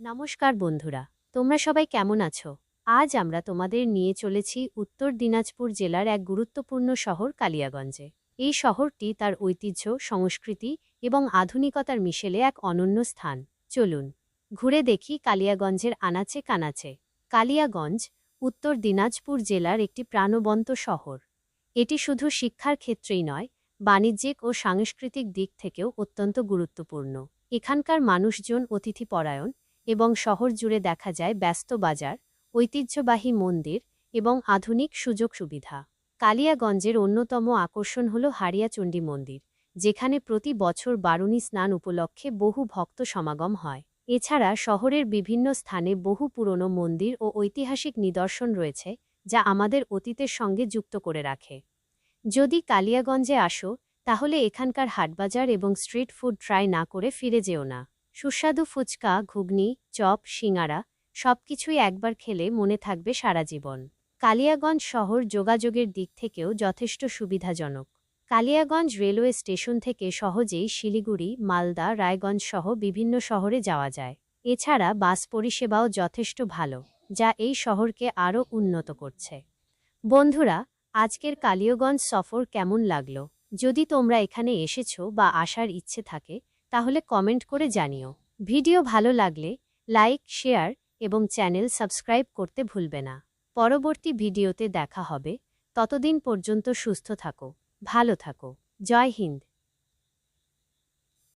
নমস্কার বন্ধুরা, তোমরা সবাই কেমন আছো? আজ আমরা তোমাদের নিয়ে চলেছি উত্তর দিনাজপুর জেলার এক গুরুত্বপূর্ণ শহর কালিয়াগঞ্জে। এই শহরটি তার ঐতিহ্য, সংস্কৃতি এবং আধুনিকতার মিশেলে এক অনন্য স্থান। চলুন, ঘুরে দেখি কালিয়াগঞ্জের আনাচে কানাচে। কালিয়াগঞ্জ, উত্তর দিনাজপুর জেলার একটি প্রাণবন্ত শহর। এটি শুধু শিক্ষার ক্ষেত্রেই নয়, বাণিজ্যিক ও সাংস্কৃতিক দিক থেকেও অত্যন্ত গুরুত্বপূর্ণ। এখানকার মানুষজন অতিথিপরায়ণ এবং শহর জুড়ে দেখা যায় ব্যস্ত বাজার, ঐতিহ্যবাহী মন্দির এবং আধুনিক সুযোগ সুবিধা। কালিয়াগঞ্জের অন্যতম আকর্ষণ হল হারিয়াচণ্ডী মন্দির, যেখানে প্রতি বছর বারুণী স্নান উপলক্ষে বহু ভক্ত সমাগম হয়। এছাড়া শহরের বিভিন্ন স্থানে বহু পুরনো মন্দির ও ঐতিহাসিক নিদর্শন রয়েছে, যা আমাদের অতীতের সঙ্গে যুক্ত করে রাখে। যদি কালিয়াগঞ্জে আসো, তাহলে এখানকার হাটবাজার এবং স্ট্রিট ফুড ট্রাই না করে ফিরে যেও না। সুস্বাদু ফুচকা, ঘুগনি, চপ সিঙাড়া সবকিছুই একবার খেলে মনে থাকবে সারা জীবন। কালিয়াগঞ্জ শহর যোগাযোগের দিক থেকেও যথেষ্ট সুবিধাজনক। কালিয়াগঞ্জ রেলওয়ে স্টেশন থেকে সহজেই শিলিগুড়ি, মালদা, রায়গঞ্জ সহ বিভিন্ন শহরে যাওয়া যায়। এছাড়া বাস পরিষেবাও যথেষ্ট ভালো, যা এই শহরকে আরও উন্নত করছে। বন্ধুরা, আজকের কালিয়াগঞ্জ সফর কেমন লাগল? যদি তোমরা এখানে এসেছ বা আসার ইচ্ছে থাকে তাহলে কমেন্ট করে জানিও। ভিডিও ভালো লাগলে লাইক, শেয়ার এবং চ্যানেল সাবস্ক্রাইব করতে ভুলবে না। পরবর্তী ভিডিওতে দেখা হবে। ততদিন পর্যন্ত সুস্থ থাকো, ভালো থাকো। জয় হিন্দ।